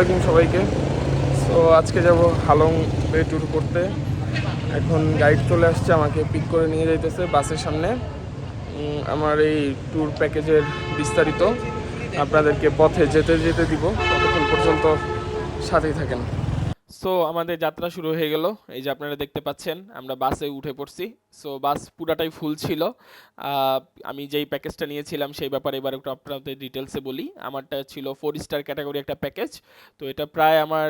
আলাইকুম সবাইকে। সো আজকে যাব হালং বে ট্যুর করতে। এখন গাইড চলে আসছে, আমাকে পিক করে নিয়ে যাইতেছে বাসের সামনে। আমার এই ট্যুর প্যাকেজের বিস্তারিত আপনাদেরকে পথে যেতে যেতে দিব। ততক্ষণ পর্যন্ত সাথেই থাকেন। সো আমাদের যাত্রা শুরু হয়ে গেল। এই যে আপনারা দেখতে পাচ্ছেন, আমরা বাসে উঠে পড়ছি। সো বাস পুরাটাই ফুল ছিল। আমি যেই প্যাকেজটা নিয়েছিলাম সেই ব্যাপারে এবার একটু আপনাদের ডিটেলসে বলি। আমারটা ছিল ফোর স্টার ক্যাটাগরি একটা প্যাকেজ তো এটা প্রায় আমার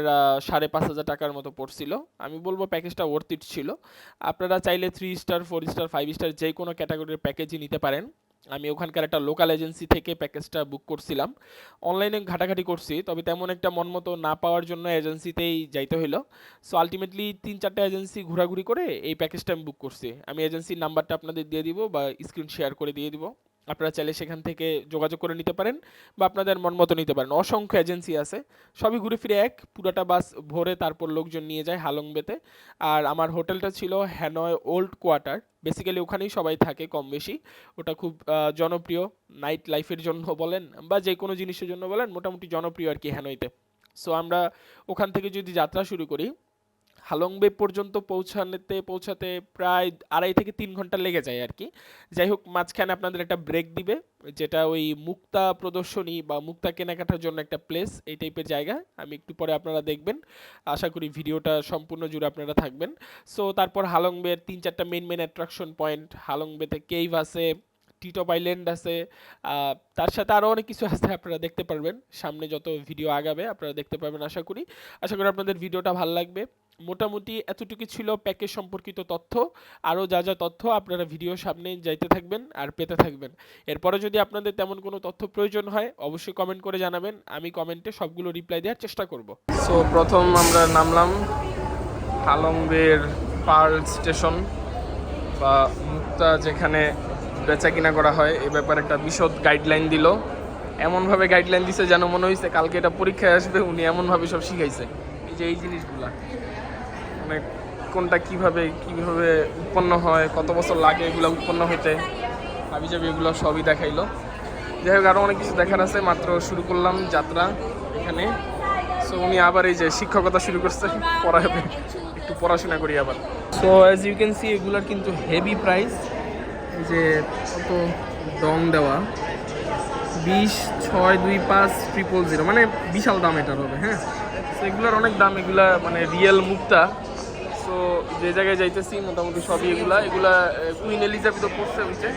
সাড়ে পাঁচ হাজার টাকার মতো পড়ছিল। আমি বলব প্যাকেজটা ওর্থ ইট ছিল। আপনারা চাইলে three star four star five star যে কোনো ক্যাটাগরির প্যাকেজই নিতে পারেন। আমি ওখানকার একটা লোকাল এজেন্সি থেকে প্যাকেজটা বুক করছিলাম। অনলাইনে ঘাটাঘাটি করছি, তবে তেমন একটা মন মতো না পাওয়ার জন্য এজেন্সিতেই যাইতে হইল। সো আলটিমেটলি তিন চারটা এজেন্সি ঘোরাঘুরি করে এই প্যাকেজটা আমি বুক করছি। আমি এজেন্সির নাম্বারটা আপনাদের দিয়ে দিব বা স্ক্রিন শেয়ার করে দিয়ে দিব। আপনারা চাইলে সেখান থেকে যোগাযোগ করে নিতে পারেন বা আপনাদের মন মতো নিতে পারেন। অসংখ্য এজেন্সি আছে। সবই ঘুরে ফিরে এক, পুরোটা বাস ভরে তারপর লোকজন নিয়ে যায় হালংবেতে। আর আমার হোটেলটা ছিল হ্যানয় ওল্ড কোয়ার্টার। বেসিক্যালি ওখানেই সবাই থাকে কম বেশি। ওটা খুব জনপ্রিয়। নাইট লাইফের জন্য বলেন বা যে কোনো জিনিসের জন্য বলেন, মোটামুটি জনপ্রিয় আর কি হ্যানয়তে। সো আমরা ওখান থেকে যদি যাত্রা শুরু করি হালংবে পর্যন্ত পৌঁছানোতে পৌঁছাতে প্রায় আড়াই থেকে তিন ঘণ্টা লেগে যায় আর কি। যাই হোক, মাঝখানে আপনাদের একটা ব্রেক দিবে, যেটা ওই মুক্তা প্রদর্শনী বা মুক্তা কেনাকাটার জন্য একটা প্লেস এই টাইপের জায়গা। আমি একটু পরে আপনারা দেখবেন। আশা করি ভিডিওটা সম্পূর্ণ জুড়ে আপনারা থাকবেন। সো তারপর হালংবের তিন চারটা মেন মেন অ্যাট্রাকশন পয়েন্ট হালংবেতে কেইভ আছে টিটপ আইল্যান্ড আছে। তার সাথে আরও অনেক কিছু আছে, আপনারা দেখতে পারবেন। সামনে যত ভিডিও আগাবে, আপনারা দেখতে পারবেন, আশা করি। আশা করি আপনাদের ভিডিওটা ভালো লাগবে। মোটামুটি এতটুকু ছিল প্যাকেজ সম্পর্কিত তথ্য। আরও যা যা তথ্য আপনারা ভিডিও সামনে যাইতে থাকবেন আর পেতে থাকবেন। এরপরে যদি আপনাদের তেমন কোনো তথ্য প্রয়োজন হয়, অবশ্যই কমেন্ট করে জানাবেন। আমি কমেন্টে সবগুলো রিপ্লাই দেওয়ার চেষ্টা করব। সো প্রথম আমরা নামলাম হালংবের পার্ল স্টেশন বা মুক্তা যেখানে বেচা কিনা করা হয়, এ ব্যাপারে একটা বিশদ গাইডলাইন দিল। এমনভাবে গাইডলাইন দিছে যেন মনে হয়েছে কালকে এটা পরীক্ষায় আসবে, উনি এমনভাবে সব শিখাইছে। এই যে এই জিনিসগুলা মানে কোনটা কীভাবে কীভাবে উৎপন্ন হয়, কত বছর লাগে এগুলো উৎপন্ন হতে হাবি যাবি এগুলো সবই দেখাইলো। যাই হোক আরও অনেক কিছু দেখার আছে, মাত্র শুরু করলাম যাত্রা এখানে। সো উনি আবার এই যে শিক্ষকতা শুরু করছে, পড়াবে, একটু পড়াশোনা করি আবার। So as you can see এগুলোর কিন্তু হেভি প্রাইস যে কত দং দেওয়া? বিশ, ছয়, দুই, পাঁচ ট্রিপল জিরো মানে বিশাল দাম এটার হবে হ্যাঁ? তো এগুলোর অনেক দাম, এগুলা মানে রিয়েল মুক্তা সো যে জায়গায় যাইতেছি, মোটামুটি সবই এগুলা। এগুলা কুইন এলিজাবেথও পড়ছে হইছে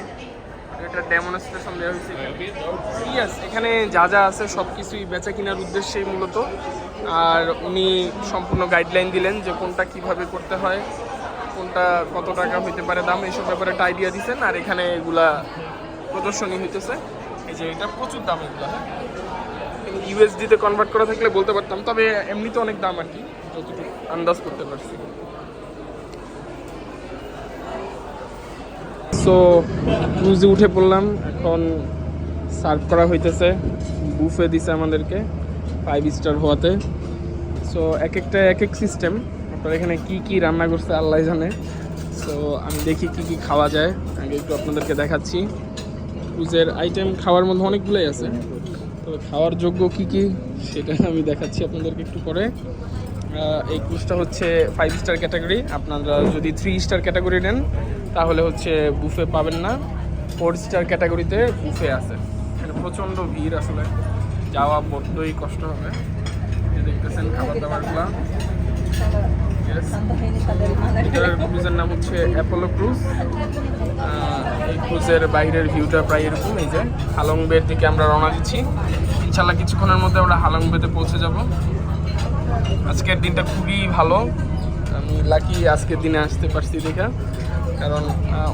এটা ডেমনস্ট্রেশন দেওয়া হয়েছে ইয়াস এখানে যা যা আছে, সব কিছুই বেচা কেনার উদ্দেশ্যেই মূলত। আর উনি সম্পূর্ণ গাইডলাইন দিলেন যে কোনটা কীভাবে করতে হয়। কোনটা কত টাকা হইতে পারে, দাম এইসব ব্যাপারে একটা আইডিয়া দিচ্ছেন আর এখানে এগুলা প্রদর্শনী হইতেছে। এই যে এটা প্রচুর দাম এগুলা হ্যাঁ? ইউএসডিতে কনভার্ট করা থাকলে বলতে পারতাম, তবে এমনিতে অনেক দাম আর কি, যতটুকু আন্দাজ করতে পারছি। সো ক্রুজে উঠে পড়লাম, এখন সার্ভ করা হইতেছে বুফে দিছে আমাদেরকে ফাইভ স্টার হওয়াতে। সো এক একটা, এক এক সিস্টেম আপনার এখানে কি কি রান্না করছে আল্লাহ জানে। সো আমি দেখি কি কি খাওয়া যায়। আগে একটু আপনাদেরকে দেখাচ্ছি। ক্রুজের আইটেম খাওয়ার মধ্যে অনেকগুলোই আছে। তো খাওয়ার যোগ্য কি কি সেটা আমি দেখাচ্ছি আপনাদেরকে একটু পরে। এই ক্রুজটা হচ্ছে ফাইভ স্টার ক্যাটাগরি আপনারা যদি থ্রি স্টার ক্যাটাগরি নেন, তাহলে হচ্ছে বুফে পাবেন না। ফোর স্টার ক্যাটাগরিতে বুফে আছে। এখানে প্রচণ্ড ভিড় আসলে। যাওয়া বড্ডই কষ্ট হবে। দেখতেছেন খাবার দাবারগুলো. এটার ক্রুজের নাম হচ্ছে অ্যাপোলো ক্রুজ এই ক্রুজের বাইরের ভিউটা প্রায় এরকম, এই যে হালং বের দিকে আমরা রওনা দিচ্ছি। ইনশাল্লাহ কিছুক্ষণের মধ্যে আমরা হালং বেতে পৌঁছে যাব। আজকের দিনটা খুবই ভালো। আমি লাকি আজকের দিনে আসতে পারছি দেখা। কারণ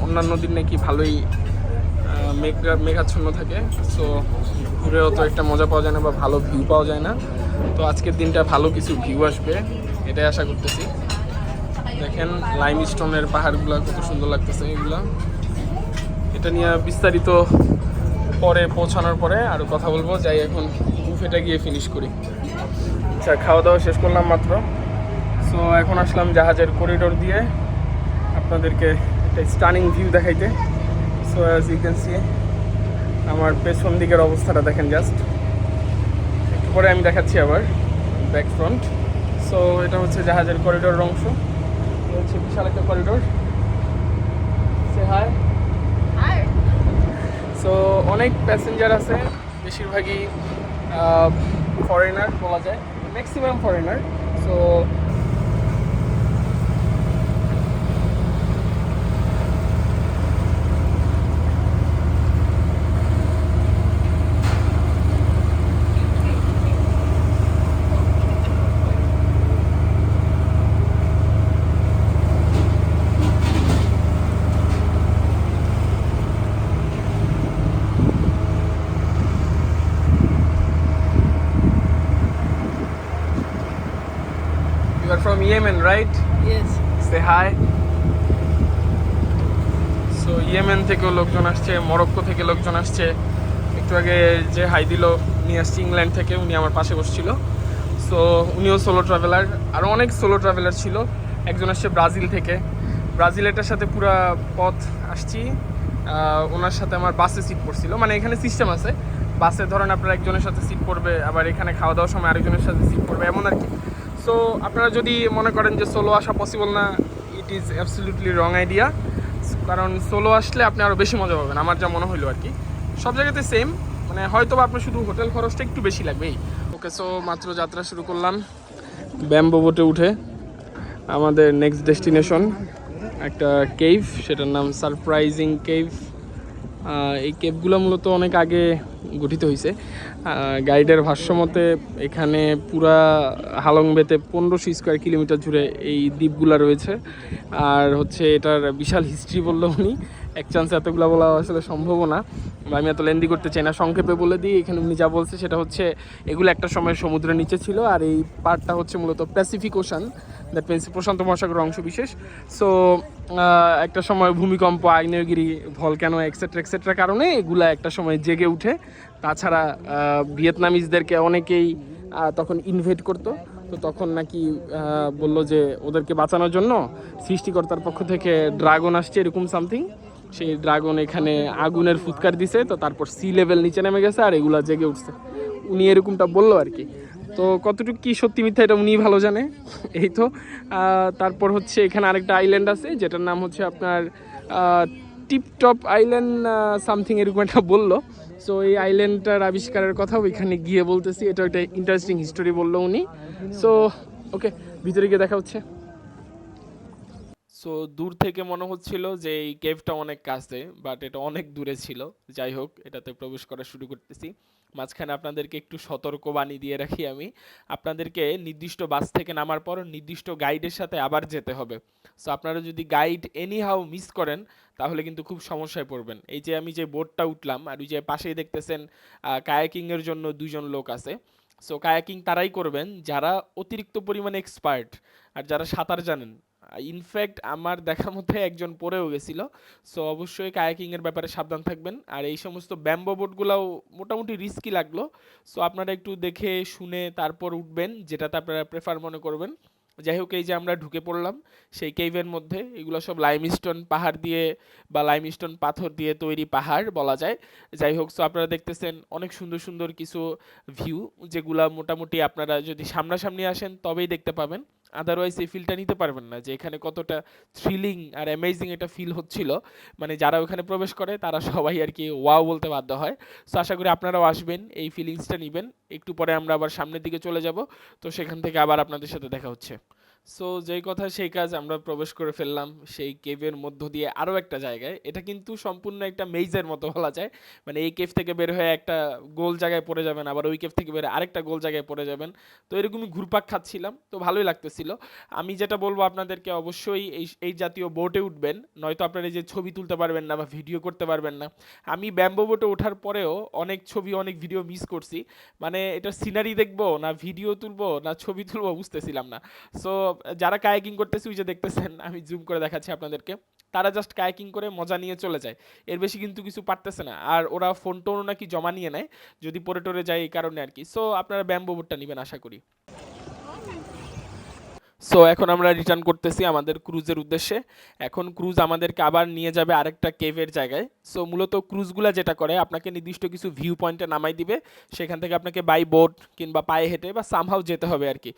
অন্যান্য দিন নাকি ভালোই মেঘা মেঘাচ্ছন্ন থাকে। সো ঘুরে অত একটা মজা পাওয়া যায় না বা ভালো ভিউ পাওয়া যায় না। তো আজকের দিনটা ভালো কিছু ভিউ আসবে, এটাই আশা করতেছি। দেখেন লাইম স্টোনের পাহাড়গুলো কত সুন্দর লাগতেছে এগুলো। এটা নিয়ে বিস্তারিত পরে পৌঁছানোর পরে আরও কথা বলব। যাই এখন বুফেটা গিয়ে ফিনিশ করি। আচ্ছা খাওয়া দাওয়া শেষ করলাম মাত্র। সো এখন আসলাম জাহাজের করিডোর দিয়ে আপনাদেরকে একটা স্টানিং ভিউ দেখাইতে। So as you can see আমার পেছন দিকের অবস্থাটা দেখেন জাস্ট একটু পরে আমি দেখাচ্ছি আবার ব্যাক ফ্রন্ট সো এটা হচ্ছে জাহাজের করিডোরের অংশ। এটা হচ্ছে বিশাল একটা করিডোর সে হাই. সো অনেক প্যাসেঞ্জার আছে বেশিরভাগই ফরেনার বলা যায় maximum foreigner so Yemen right Yes. Say hi so Yemen থেকেও লোকজন আসছে মরক্কো থেকে লোকজন আসছে। একটু আগে যে হাই দিল উনি আসছে ইংল্যান্ড থেকে উনি আমার পাশে বসছিল। সো উনিও সোলো ট্রাভেলার আরও অনেক সোলো ট্রাভেলার ছিল। একজন আসছে ব্রাজিল থেকে। ব্রাজিলেরটার সাথে পুরা পথ আসছি। ওনার সাথে আমার বাসে সিট পড়ছিল মানে এখানে সিস্টেম আছে। বাসে ধরেন আপনার একজনের সাথে সিট পড়বে আবার এখানে খাওয়া দাওয়ার সময় আরেকজনের সাথে সিট পড়বে এমন আর কি। সো আপনারা যদি মনে করেন যে সোলো আসা পসিবল না it is absolutely wrong idea কারণ সোলো আসলে আপনি আরও বেশি মজা পাবেন, আমার যা মনে হলো আর কি। সব জায়গাতে সেম মানে হয়তো আপনার শুধু হোটেল খরচটা একটু বেশি লাগবে। এই ওকে সো মাত্র যাত্রা শুরু করলাম। ব্যাম্বো বোটে উঠে আমাদের নেক্সট ডেস্টিনেশন একটা কেভ সেটার নাম সারপ্রাইজিং কেভ এই কেভগুলো মূলত অনেক আগে গঠিত হয়েছে গাইডের ভাষ্যমতে এখানে পুরা হালংবেতে পনেরোশো স্কোয়ার কিলোমিটার জুড়ে এই দ্বীপগুলো রয়েছে। আর হচ্ছে এটার বিশাল হিস্ট্রি বলল উনি। এক চান্সে এতগুলো বলা আসলে সম্ভবও না। আমি এত লেন্দি করতে চাই না। সংক্ষেপে বলে দিই, এখানে উনি যা বলছে সেটা হচ্ছে, এগুলো একটা সময় সমুদ্রের নিচে ছিল। আর এই পার্টটা হচ্ছে মূলত প্যাসিফিক ওশান দ্যাট মিনস প্রশান্ত মহাসাগর অংশ বিশেষ। সো একটা সময় ভূমিকম্প, আগ্নেয়গিরি ভলক্যানো এক্সেট্রা এক্সেট্রা কারণে এগুলা একটা সময় জেগে উঠে। তাছাড়া ভিয়েতনামিজদেরকে অনেকেই তখন ইনভেট করতো। তো তখন নাকি বলল যে ওদেরকে বাঁচানোর জন্য সৃষ্টিকর্তার পক্ষ থেকে ড্রাগন আসছে, এরকম সামথিং সেই ড্রাগন এখানে আগুনের ফুৎকার দিছে, তো তারপর সি লেভেল নিচে নেমে গেছে আর এগুলা জেগে উঠছে। উনি এরকমটা বলল আর কি। তো কতটুকু কি সত্যি মিথ্যা এটা উনি ভালো জানে? এই তো তারপর হচ্ছে এখানে আরেকটা আইল্যান্ড আছে, যেটার নাম হচ্ছে আপনার টিপটপ আইল্যান্ড সামথিং এরকম একটা বলল। সো এই আইল্যান্ডটার আবিষ্কারের কথাও এখানে গিয়ে বলতেছি, এটা একটা ইন্টারেস্টিং হিস্টোরি বলল উনি। সো ওকে ভিতরে গিয়ে দেখা হচ্ছে। সো দূর থেকে মনে হচ্ছিল যে এই কেভটা অনেক কাছে বাট এটা অনেক দূরে ছিল। যাই হোক, এটাতে প্রবেশ করা শুরু করতেছি। মাঝখানে আপনাদেরকে একটু সতর্ক বাণী দিয়ে রাখি আমি। আপনাদেরকে নির্দিষ্ট বাস থেকে নামার পর নির্দিষ্ট গাইডের সাথে আবার যেতে হবে। সো আপনারা যদি গাইড এনি হাউ মিস করেন, তাহলে কিন্তু খুব সমস্যায় পড়বেন। এই যে আমি যে বোটটা উঠলাম, আর ওই যে পাশেই দেখতেছেন কায়াকিংয়ের জন্য দুজন লোক আছে। সো কায়াকিং তারাই করবেন যারা অতিরিক্ত পরিমাণে এক্সপার্ট আর যারা সাঁতার জানেন। ইনফ্যাক্ট আমার দেখা মতে একজন পড়েও গেছিল। সো অবশ্যই কায়াকিং এর ব্যাপারে সাবধান থাকবেন। আর এই সমস্ত ব্যাম্বো বোটগুলাও মোটামুটি রিস্কি লাগল। সো আপনারা একটু দেখে শুনে তারপর উঠবেন, যেটাতে আপনারা প্রেফার মনে করবেন। যাই হোক, এই যে আমরা ঢুকে পড়লাম, সেই কেভের মধ্যে। এগুলো সব লাইমস্টোন পাহাড় দিয়ে বা লাইমস্টোন পাথর দিয়ে তৈরি পাহাড় বলা যায়। যাই হোক সো আপনারা দেখতেছেন অনেক সুন্দর সুন্দর কিছু ভিউ যেগুলা মোটামুটি আপনারা যদি সামনাসামনি আসেন, তবেই দেখতে পাবেন। আদারওয়াইজ এই ফিলটা নিতে পারবেন না, যে এখানে কতটা থ্রিলিং আর অ্যামেজিং এটা ফিল হচ্ছিল। মানে যারা ওখানে প্রবেশ করে, তারা সবাই আর কি ওয়াও বলতে বাধ্য হয়। সো আশা করি আপনারাও আসবেন, এই ফিলিংসটা নেবেন। একটু পরে আমরা আবার সামনের দিকে চলে যাব। তো সেখান থেকে আবার আপনাদের সাথে দেখা হচ্ছে। সো যেই কথা সেই কাজ আমরা প্রবেশ করে ফেললাম, সেই কেভের মধ্য দিয়ে আরও একটা জায়গায়। এটা কিন্তু সম্পূর্ণ একটা মেইজের মতো বলা যায়। মানে এই কেভ থেকে বের হয়ে একটা গোল জায়গায় পড়ে যাবেন, আবার ওই কেভ থেকে বের আরেকটা গোল জায়গায় পড়ে যাবেন। তো এরকমই ঘুরপাক খাচ্ছিলাম, তো ভালোই লাগতেছিল। আমি যেটা বলব আপনাদেরকে, অবশ্যই এই এই জাতীয় বোটে উঠবেন। নয়তো আপনারা এই যে ছবি তুলতে পারবেন না বা ভিডিও করতে পারবেন না। আমি ব্যাম্বো বোটে ওঠার পরেও অনেক ছবি, অনেক ভিডিও মিস করছি। মানে এটা সিনারি দেখব না ভিডিও তুলবো না ছবি তুলবো বুঝতেছিলাম না। সো যারা কায়াকিং করতেছে, ওই যে দেখতেছেন, আমি জুম করে দেখাচ্ছি আপনাদেরকে। তারা জাস্ট কায়াকিং করে মজা নিয়ে চলে যায়। এর বেশি কিন্তু কিছু পারতেছে না। আর ওরা ফোন টোনও নাকি জমা নিয়ে নেয়, যদি পরে টরে যায় এই কারণে আর কি। সো আপনারা ব্যাম্বো বোটটা নেবেন, আশা করি। সো এখন আমরা রিটার্ন করতেছি আমাদের ক্রুজের উদ্দেশ্যে। এখন ক্রুজ আমাদেরকে আবার নিয়ে যাবে আরেকটা কেভের জায়গায়। সো মূলত ক্রুজগুলা যেটা করে, আপনাকে নির্দিষ্ট কিছু ভিউ পয়েন্টে নামাই দিবে। সেখান থেকে আপনাকে বাই বোট কিংবা পায়ে হেঁটে বা সামহাও যেতে হবে আর কি।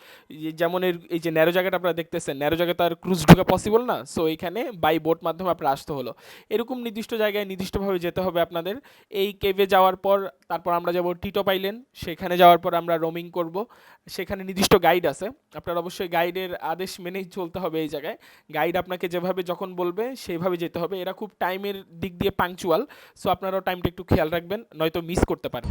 যেমন এর- এই যে ন্যারো জায়গাটা আপনারা দেখতেছেন ন্যারো জায়গায় তো আর ক্রুজ ঢোকা পসিবল না। সো এখানে বাই বোট মাধ্যমে আপনার আসতে হলো। এরকম নির্দিষ্ট জায়গায় নির্দিষ্টভাবে যেতে হবে আপনাদের। এই কেভে যাওয়ার পর, তারপর আমরা যাব টিটপ আইল্যান্ড সেখানে যাওয়ার পর আমরা রোমিং করব। সেখানে নির্দিষ্ট গাইড আছে। আপনার অবশ্যই গাইডের আদেশ মেনেই চলতে হবে এই জায়গায়। গাইড আপনাকে যেভাবে যখন বলবে সেইভাবে যেতে হবে। এরা খুব টাইমের দিক দিয়ে পাংচুয়াল সো আপনারাও টাইমটা একটু খেয়াল রাখবেন, নয়তো মিস করতে পারেন।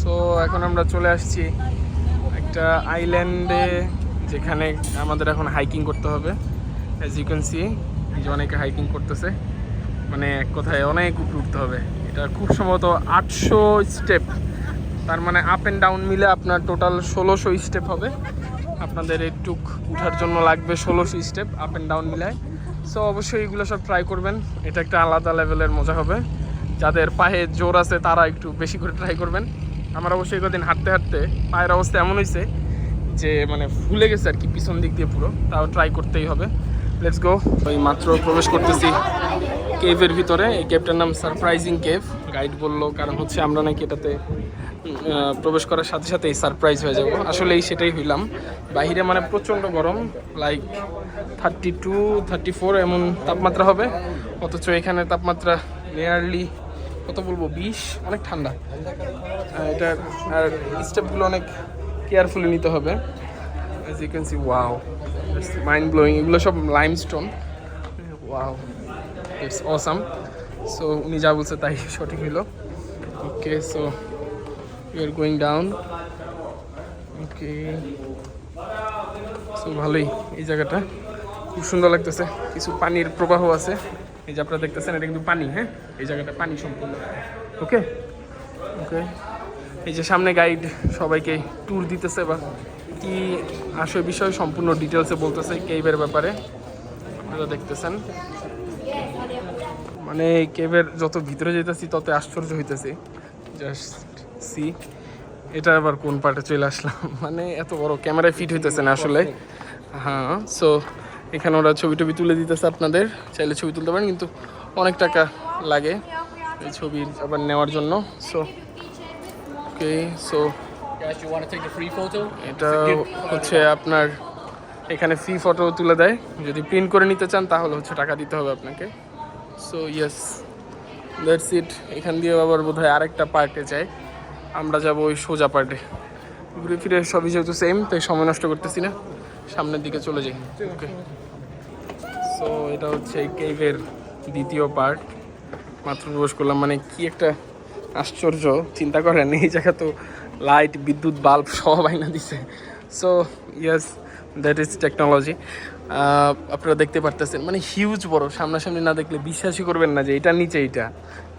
সো এখন আমরা চলে আসছি একটা আইল্যান্ডে যেখানে আমাদের এখন হাইকিং করতে হবে অ্যাজ ইউ ক্যান সি যে অনেকে হাইকিং করতেছে মানে এক কথায় অনেক উপরে উঠতে হবে। এটা খুব সম্ভবত আটশো স্টেপ তার মানে আপ অ্যান্ড ডাউন মিলে আপনার টোটাল ষোলোশো স্টেপ হবে। আপনাদের একটু উঠার জন্য লাগবে ষোলোশো স্টেপ আপ অ্যান্ড ডাউন মিলায়। সো অবশ্যই এগুলো সব ট্রাই করবেন, এটা একটা আলাদা লেভেলের মজা হবে। যাদের পায়ে জোর আছে, তারা একটু বেশি করে ট্রাই করবেন। আমার অবশ্যই কদিন হাঁটতে হাঁটতে পায়ের অবস্থা এমন হয়েছে যে মানে ফুলে গেছে আর কি, পিছন দিক দিয়ে পুরো, তাও ট্রাই করতেই হবে। লেটস গো ওই মাত্র প্রবেশ করতেছি কেভের ভিতরে। এই কেভটার নাম সারপ্রাইজিং কেভ গাইড বলল, কারণ হচ্ছে আমরা নাকি এটাতে প্রবেশ করার সাথে সাথেই সারপ্রাইজ হয়ে যাব। আসলে এই সেটাই হইলাম। বাইরে মানে প্রচণ্ড গরম like thirty two thirty four এমন তাপমাত্রা হবে। অথচ এখানে তাপমাত্রা নিয়ারলি কত বলব, বিশ? অনেক ঠান্ডা। এটা, আর স্টেপগুলো অনেক কেয়ারফুলি নিতে হবে। As you can see wow mind blowing এগুলো সব limestone wow it's awesome so উনি যা বলছে তাই সঠিক হইল okay so you are going down okay so ভালোই এই জায়গাটা। খুব সুন্দর লাগতেছে। কিছু পানির প্রবাহ আছে। এই যে আপনারা দেখতেছেন, এটা কিন্তু পানি হ্যাঁ? এই জায়গাটা পানি সম্পূর্ণ। ওকে ওকে এই যে সামনে গাইড সবাইকে ট্যুর দিতেছে বা কি আসে বিষয় সম্পূর্ণ ডিটেলসে বলতেছে কেভের ব্যাপারে। আপনারা দেখতেছেন। মানে কেভের যত ভিতরে যেতেছি তত আশ্চর্য হইতেছি। জাস্ট সি এটা আবার কোন পার্টে চলে আসলাম? মানে এত বড় ক্যামেরায় ফিট হইতেছে না আসলে। হ্যাঁ সো এখানে ওরা ছবি টবি তুলে দিতেছে আপনাদের। চাইলে ছবি তুলতে পারেন, কিন্তু অনেক টাকা লাগে এই ছবি আবার নেওয়ার জন্য। সো ওকে সো এটা হচ্ছে আপনার এখানে ফ্রি ফটো তুলে দেয়। যদি প্রিন্ট করে নিতে চান, তাহলে হচ্ছে টাকা দিতে হবে আপনাকে। সো ইয়েস দ্যাটস ইট এখান দিয়ে আবার বোধ হয় আরেকটা পার্টে যাই। আমরা যাব ওই সোজা পার্টে ঘুরে ফিরে সবই যেহেতু সেম তাই সময় নষ্ট করতেছি না। সামনের দিকে চলে যাই। ওকে সো এটা হচ্ছে কেভের দ্বিতীয় পার্ট মাত্র প্রবেশ করলাম। মানে কি একটা আশ্চর্য। চিন্তা করেন, এই জায়গা তো লাইট, বিদ্যুৎ, বাল্ব সব আইনা দিছে। So yes that is technology আপনারা দেখতে পারতেছেন মানে হিউজ বড়। সামনাসামনি না দেখলে বিশ্বাসই করবেন না যে এটার নিচে এইটা।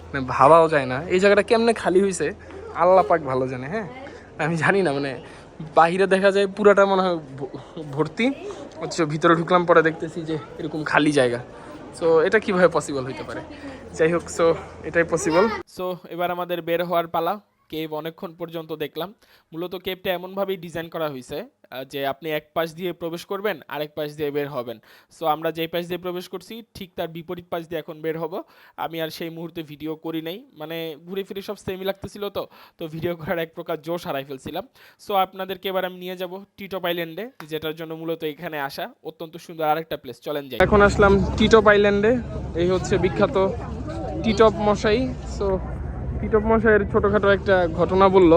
মানে ভাবাও যায় না। এই জায়গাটা কেমনে খালি হয়েছে আল্লাহ পাক ভালো জানে হ্যাঁ? আমি জানি না মানে বাইরে দেখা যায় পুরাটা মনে হয় ভর্তি। অথচ ভিতরে ঢুকলাম, পরে দেখতেছি যে এরকম খালি জায়গা। সো এটা কীভাবে পসিবল হইতে পারে? যাই হোক সো এটাই পসিবল সো এবার আমাদের বের হওয়ার পালা। কেভ অনেকক্ষণ পর্যন্ত দেখলাম। মূলত কেভটা এমনভাবেই ডিজাইন করা হয়েছে যে আপনি এক পাশ দিয়ে প্রবেশ করবেন, আরেক পাশ দিয়ে বের হবেন। সো আমরা যেই পাশ দিয়ে প্রবেশ করছি, ঠিক তার বিপরীত পাশ দিয়ে এখন বের হব। আমি আর সেই মুহূর্তে ভিডিও করি নাই। মানে ঘুরে ফিরে সব সেমি লাগতেছিল তো। তো ভিডিও করার এক প্রকার জোশ হারাই ফেলছিলাম। সো আপনাদেরকে এবার আমি নিয়ে যাব টিটপ আইল্যান্ডে যেটার জন্য মূলত এখানে আসা অত্যন্ত সুন্দর আরেকটা প্লেস চলেন যাই। এখন আসলাম টিটপ আইল্যান্ডে এই হচ্ছে বিখ্যাত টিটপ মশাই। সো টিটপ মশাইয়ের ছোটোখাটো একটা ঘটনা বলল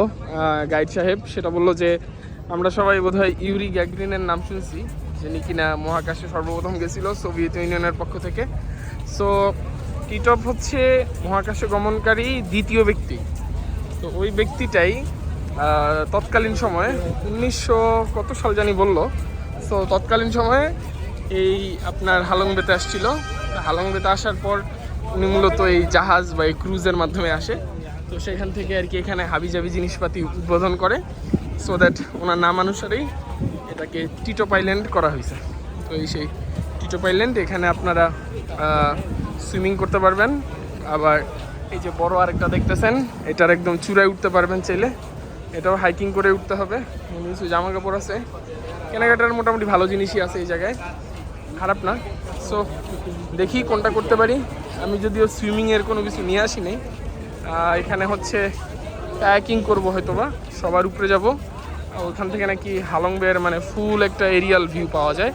গাইড সাহেব। সেটা বলল যে, আমরা সবাই বোধহয় ইউরি গ্যাগ্রিনের নাম শুনছি, যিনি কিনা মহাকাশে সর্বপ্রথম গেছিল সোভিয়েত ইউনিয়নের পক্ষ থেকে। সো টিটপ হচ্ছে মহাকাশে গমনকারী দ্বিতীয় ব্যক্তি। তো ওই ব্যক্তিটাই তৎকালীন সময়ে উনিশশো কত সাল জানি বলল। সো তৎকালীন সময়ে এই আপনার হালং হালংবেতে আসছিল। হালংবেতে আসার পর উনি মূলত এই জাহাজ বা এই ক্রুজের মাধ্যমে আসে। তো সেখান থেকে আর কি এখানে হাবিজাবি জিনিসপাতি উদ্বোধন করে সো দ্যাট ওনার নাম অনুসারেই এটাকে টিটপ আইল্যান্ড করা হয়েছে। তো এই সেই টিটো পাইল্যান্ড এখানে আপনারা সুইমিং করতে পারবেন। আবার এই যে বড় আরেকটা দেখতেছেন, এটার একদম চূড়ায় উঠতে পারবেন চাইলে। এটাও হাইকিং করে উঠতে হবে। কিছু জামা কাপড় আছে। কেনাকাটার মোটামুটি ভালো জিনিসই আছে এই জায়গায়। খারাপ না। সো দেখি কোনটা করতে পারি। আমি যদিও সুইমিংয়ের কোনো কিছু নিয়ে আসি নাই এখানে হচ্ছে কায়াকিং করব হয়তো বা। সবার উপরে যাব। ওখান থেকে নাকি হালং বের মানে ফুল একটা এরিয়াল ভিউ পাওয়া যায়।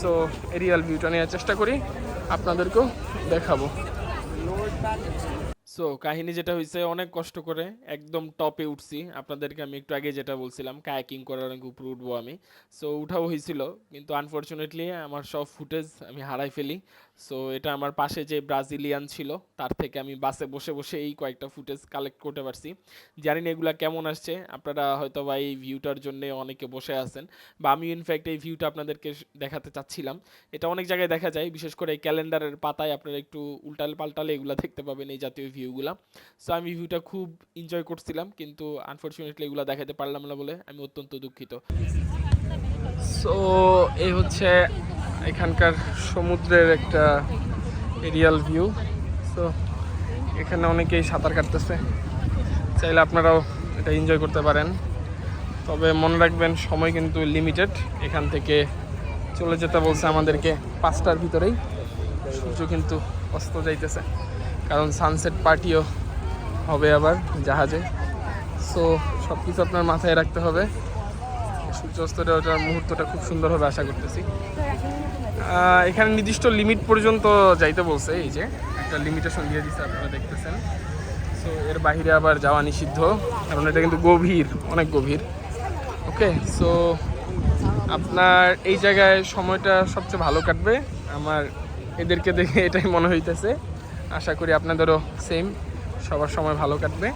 সো এরিয়াল ভিউটা নেওয়ার চেষ্টা করি। আপনাদেরকেও দেখাবো। সো কাহিনী যেটা হয়েছে অনেক কষ্ট করে একদম টপে উঠছি। আপনাদেরকে আমি একটু আগে যেটা বলছিলাম, কায়াকিং করার অনেক উপরে উঠবো আমি। সো উঠাও হয়েছিল কিন্তু আনফর্চুনেটলি আমার সব ফুটেজ আমি হারাই ফেলি। সো এটা আমার পাশে যে ব্রাজিলিয়ান ছিল, তার থেকে আমি বাসে বসে বসে এই কয়েকটা ফুটেজ কালেক্ট করতে পারছি। জানি না এগুলা কেমন আসছে, আপনারা হয়তো বা এই ভিউটার জন্য অনেকে বসে আছেন, বা আমি ইনফ্যাক্ট এই ভিউটা আপনাদেরকে দেখাতে চাচ্ছিলাম। এটা অনেক জায়গায় দেখা যায়, বিশেষ করে এই ক্যালেন্ডারের পাতায় আপনারা একটু উল্টাল পাল্টালে এগুলো দেখতে পাবেন এই জাতীয় ভিউগুলা সো আমি ভিউটা খুব এনজয় করছিলাম, কিন্তু আনফর্চুনেটলি এগুলো দেখাতে পারলাম না বলে আমি অত্যন্ত দুঃখিত। সো এই হচ্ছে এখানকার সমুদ্রের একটা এরিয়াল ভিউ সো এখানে অনেকেই সাঁতার কাটতেছে। চাইলে আপনারাও এটা এনজয় করতে পারেন। তবে মনে রাখবেন, সময় কিন্তু লিমিটেড এখান থেকে চলে যেতে বলছে আমাদেরকে পাঁচটার ভিতরেই। সূর্য কিন্তু অস্ত যাইতেছে। কারণ সানসেট পার্টিও হবে আবার জাহাজে। সো সব কিছু আপনার মাথায় রাখতে হবে। সূর্যাস্তটা ওটার মুহূর্তটা খুব সুন্দর হবে আশা করতেছি। এখানে নির্দিষ্ট লিমিট পর্যন্ত যাইতে বলছে, এই যে একটা লিমিটেশন দিয়ে দিচ্ছে আপনারা দেখতেছেন। সো এর বাহিরে আবার যাওয়া নিষিদ্ধ, কারণ এটা কিন্তু গভীর, অনেক গভীর। ওকে সো আপনার এই জায়গায় সময়টা সবচেয়ে ভালো কাটবে। আমার, এদেরকে দেখে এটাই মনে হইতেছে। আশা করি আপনাদেরও সেম সবার সময় ভালো কাটবে।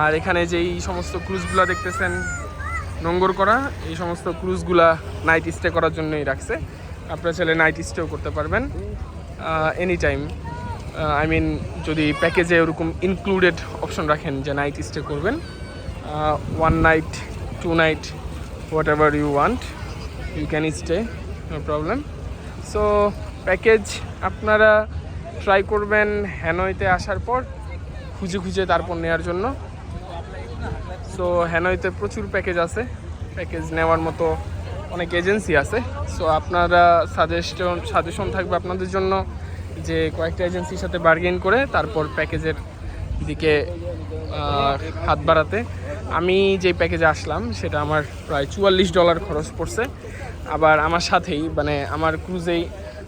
আর এখানে যেই সমস্ত ক্রুজগুলো দেখতেছেন, নোঙ্গর করা, এই সমস্ত ক্রুজগুলা নাইট স্টে করার জন্যই রাখছে। আপনারা চাইলে নাইট স্টেও করতে পারবেন এনি টাইম আই মিন যদি প্যাকেজে ওরকম ইনক্লুডেড অপশন রাখেন যে নাইট স্টে করবেন one night two night whatever you want you can stay no problem so package আপনারা ট্রাই করবেন হ্যানয়তে আসার পর, খুঁজে খুঁজে তারপর নেওয়ার জন্য। সো হ্যানয়তে প্রচুর প্যাকেজ আছে প্যাকেজ নেওয়ার মতো অনেক এজেন্সি আছে। সো আপনারা সাজেশন সাজেশন থাকবে আপনাদের জন্য যে কয়েকটা এজেন্সির সাথে বার্গেন করে তারপর প্যাকেজের দিকে হাত বাড়াতে। আমি যে প্যাকেজে আসলাম, সেটা আমার প্রায় চুয়াল্লিশ ডলার খরচ পড়ছে। আবার আমার সাথেই মানে আমার ক্রুজেই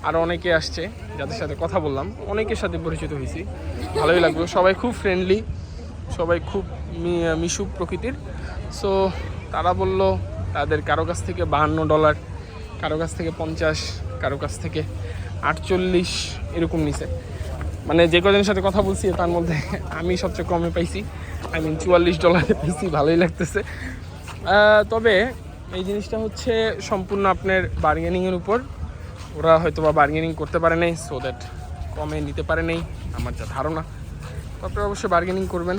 আরও অনেকে আসছে, যাদের সাথে কথা বললাম, অনেকের সাথে পরিচিত হয়েছি। ভালোই লাগল। সবাই খুব ফ্রেন্ডলি সবাই খুব মিশুক প্রকৃতির। সো তারা বলল তাদের কারও কাছ থেকে বাহান্ন ডলার, কারও কাছ থেকে পঞ্চাশ, কারও কাছ থেকে আটচল্লিশ, এরকম নিছে। মানে যে কজনের সাথে কথা বলছি, তার মধ্যে আমি সবচেয়ে কমে পাইছি। আই মিন চুয়াল্লিশ ডলারে পাইছি, ভালোই লাগতেছে। তবে এই জিনিসটা হচ্ছে সম্পূর্ণ আপনার বার্গেনিংয়ের উপর। ওরা হয়তো বা বার্গেনিং করতে পারে নাই সো দ্যাট কমে নিতে পারে নাই, আমার যা ধারণা। তো আপনারা অবশ্যই বার্গেনিং করবেন,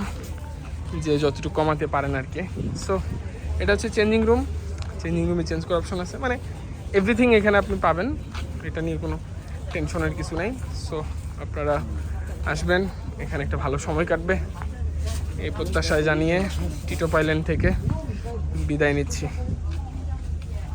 যে যতটুকু কমাতে পারেন আর কি। সো এটা হচ্ছে চেঞ্জিং রুম চেঞ্জিং রুমে চেঞ্জ করার অপশন আছে। মানে এভরিথিং এখানে আপনি পাবেন। এটা নিয়ে কোনো টেনশনের কিছু নাই। সো আপনারা আসবেন। এখানে একটা ভালো সময় কাটবে। এই প্রত্যাশায় জানিয়ে টিটো পাইল্যান্ড থেকে বিদায় নিচ্ছি।